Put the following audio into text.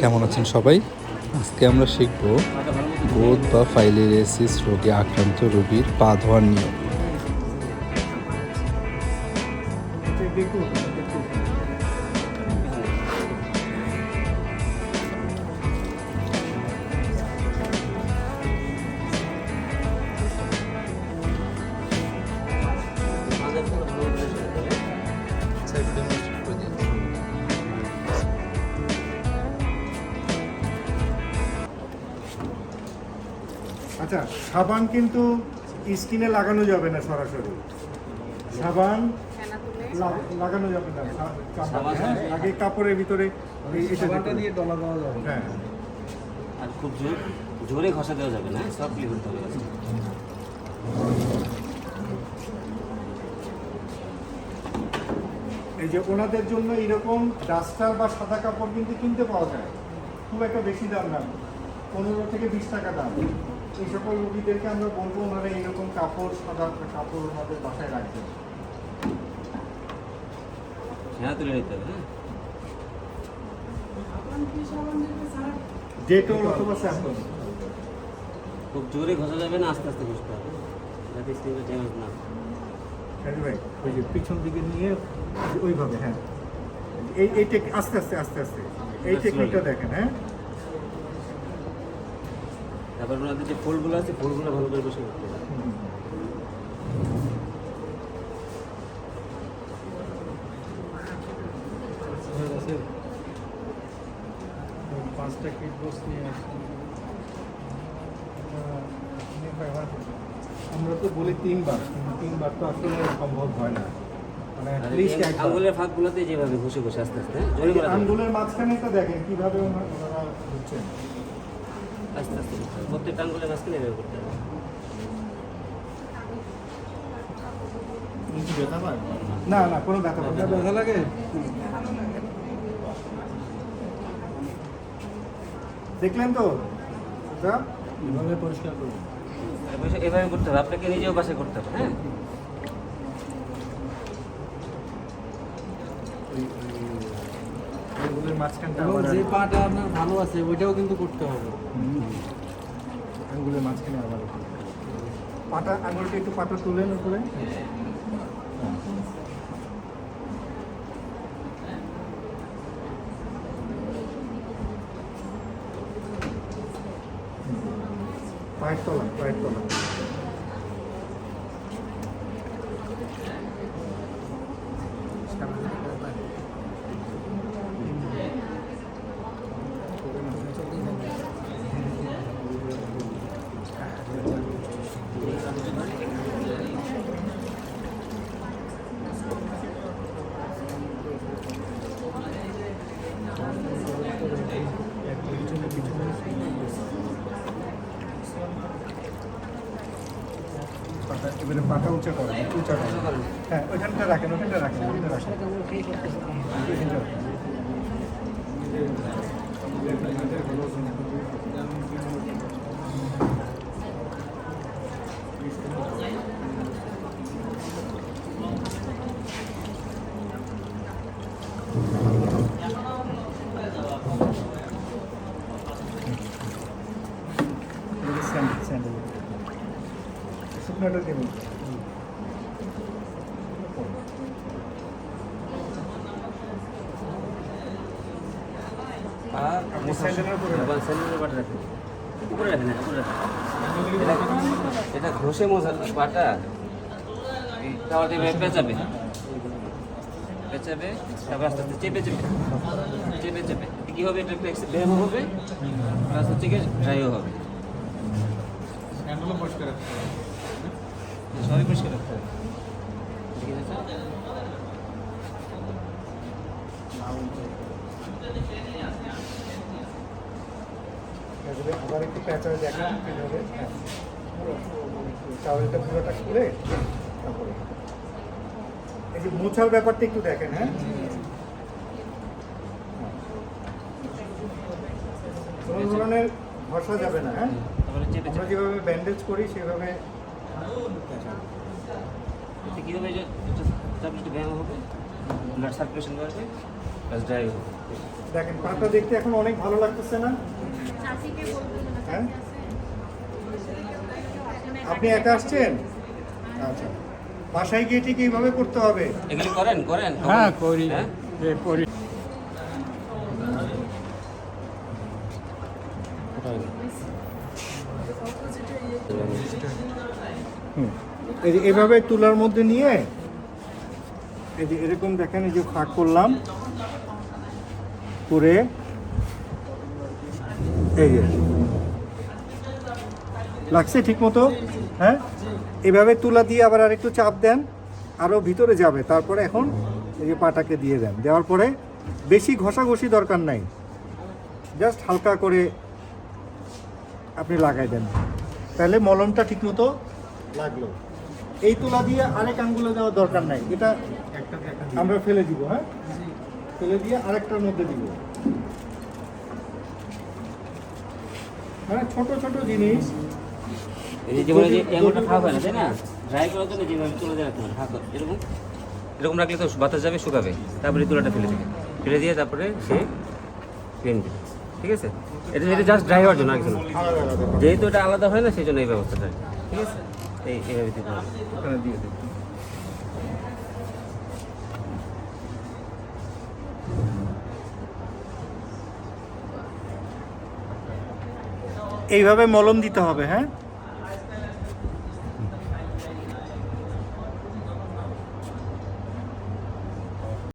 কেমন আছেন সবাই? আজকে আমরা শিখব বোধ বা ফাইলেরিয়াসিস রোগে আক্রান্ত রোগীর পা ধোয়ার নিয়ম। আচ্ছা সাবান কিন্তু স্কিনে লাগানো যাবে না সরাসরি। সাবান লাগানো যাবে না। হ্যাঁ? আগে কাপড়ের ভিতরে এই- এটা দিতে ডলা দেওয়া যাবে। হ্যাঁ। আর খুব জোর জোরে ঘষা দেওয়া যাবে না সফটলি করতে হবে। এই যে ওনাদের জন্য এরকম ডাস্টার বা সাদা কাপড় কিন্তু কিনতে পাওয়া যায়। খুব একটা বেশি দাম না। পনেরো থেকে বিশ টাকা দাম। এই সকল রুগীদেরকে আমরা বলব ওনারা এরকম কাপড় সাদা কাপড় ওনাদের বাসায় রাখবেন হ্যাঁ তুলে নিতে হবে হ্যাঁ। ডেটল অথবা স্যাম্পল খুব জোরে ঘষা যাবে না আস্তে আস্তে ঘষতে হবে। যাতে স্কিনটা ড্যামেজ না হয়। হ্যাঁ ওই যে পিছন দিকে নিয়ে ওইভাবে হ্যাঁ। এই এই আস্তে আস্তে আস্তে আস্তে। এই টেকনিকটা দেখেন হ্যাঁ। তারপর ওনাদের যে ফুলগুলো আছে ফুলগুলো ভালো করে বসে করতে হবে পাঁচটা কিট বক্স নিয়ে আসছি আমরা তো বলি তিনবার তিনবার তো আসলে সম্ভব হয় না মানে। আঙ্গুলের ফাঁকগুলোতে যেভাবে ঘষে ঘষে আস্তে আস্তে হ্যাঁ? আঙ্গুলের মাঝখানে তো দেখেন কীভাবে ওনা- ওনারা হচ্ছেন আস্তে আস্তে। করতে হবে প্রত্যেকটা আঙ্গুলের মাঝখানে এভাবে করতে হবে। না না কোনো ব্যথা পাবে ব্যথা লাগে? দেখলেন তো? এভাবে পরিষ্কার করুন এভাবে- করতে হবে। আপনাকে নিজেও পাশে করতে হবে হ্যাঁ? আঙ্গুলের মাঝখানটা আবার যে পাটা আপনার ভালো আছে ওইটাও কিন্তু করতে হবে। আঙ্গুলের মাঝখানে আবার পাটা আঙ্গুলটা একটু পাটা তুলেন উপরে। পায়ের তলা পায়ের তলা। পাটা এবারে পাতা উঁচা করেন উঁচা করেন হ্যাঁ ওইখানটা রাখেন ওইখানটা রাখেন ওইখানটা রাখেন ওইখানটা রাখেন। এবারে স্যান্ডেল স্যান্ডেল শুকনাটা দেবেন আর আপনি স্যান্ডেলের উপরে রাখেন। স্যান্ডেলের পাটা রাখেন উপরে রাখেন না, উপরে রাখেন এটা- এটা ঘষে মজা পাটা তাহলে পেঁচাবে। পেঁচাবে তারপর আস্তে আস্তে চেপে চেপে। চেপে চেপে। কি হবে? এটা একটু ব্যায়াম হবে। প্লাস হচ্ছে কি? ড্রাইও হবে। হ্যান্ডেলও পরিষ্কার হবে। সবই পরিষ্কার রাখতে হবে। ঠিক আছে? আবার একটু প্যাঁচায় দেখেন কীভাবে হ্যাঁ। চাউলটা পুরোটা খুলে তারপরে এই যে মোছার ব্যাপারটা একটু দেখেন হ্যাঁ? কোনো ধরনের ঘষা যাবে না হ্যাঁ? আমরা যেভাবে ব্যান্ডেজ করি সেভাবে এতে কী হবে? যে একটু ব্যায়াম হবে। ব্লাড সার্কুলেশন বাড়বে প্লাস ড্রাই হবে দেখেন পাটা দেখতে এখন অনেক ভালো লাগতেছে না? হ্যাঁ? আপনি একা আসছেন? আচ্ছা। বাসায় গিয়ে ঠিক এইভাবে করতে হবে। এগুলি করেন করেন। হ্যাঁ করি। হ্যাঁ? করি। এই যে এভাবে তুলার মধ্যে নিয়ে, এই যে এরকম দেখেন, এই যে ফাঁক করলাম, করে এই যে লাগছে ঠিক মতো হ্যাঁ? এভাবে তুলা দিয়ে আবার আরেকটু চাপ দেন আরও ভিতরে যাবে। তারপরে এখন এই যে পাটাকে দিয়ে দেন। দেওয়ার পরে বেশি ঘষাঘষি দরকার নাই। জাস্ট হালকা করে আপনি লাগাই দেন। তাহলে মলমটা ঠিকমতো লাগল। এই তুলা দিয়ে আরেক আঙ্গুলে দেওয়ার দরকার নাই। এটা আমরা ফেলে দিব হ্যাঁ? ফেলে দিয়ে আরেকটার মধ্যে দিব। হ্যাঁ ছোট ছোট জিনিস। এই যে যেমন যে এমনটা ফাঁক হয় না তাই না? ড্রাই করার জন্য যেভাবে তুলে রাখতে হবে ফাঁক এরকম? এরকম রাখলে তো বাতাস যাবে শুকাবে। তারপরে তুলাটা ফেলে দেবে। ফেলে দিয়ে তারপরে সে ক্রিম দেবে। ঠিক আছে? এটা এটা জাস্ট ড্রাই হওয়ার জন্য আর কিছু না। আলাদা আলাদা করে। যেহেতু এটা আলাদা হয় না সেই জন্য এই ব্যবস্থাটা। ঠিক আছে? এই এইভাবে দিতে হবে। ওখানে দিয়ে দিন এইভাবে মলম দিতে হবে হ্যাঁ?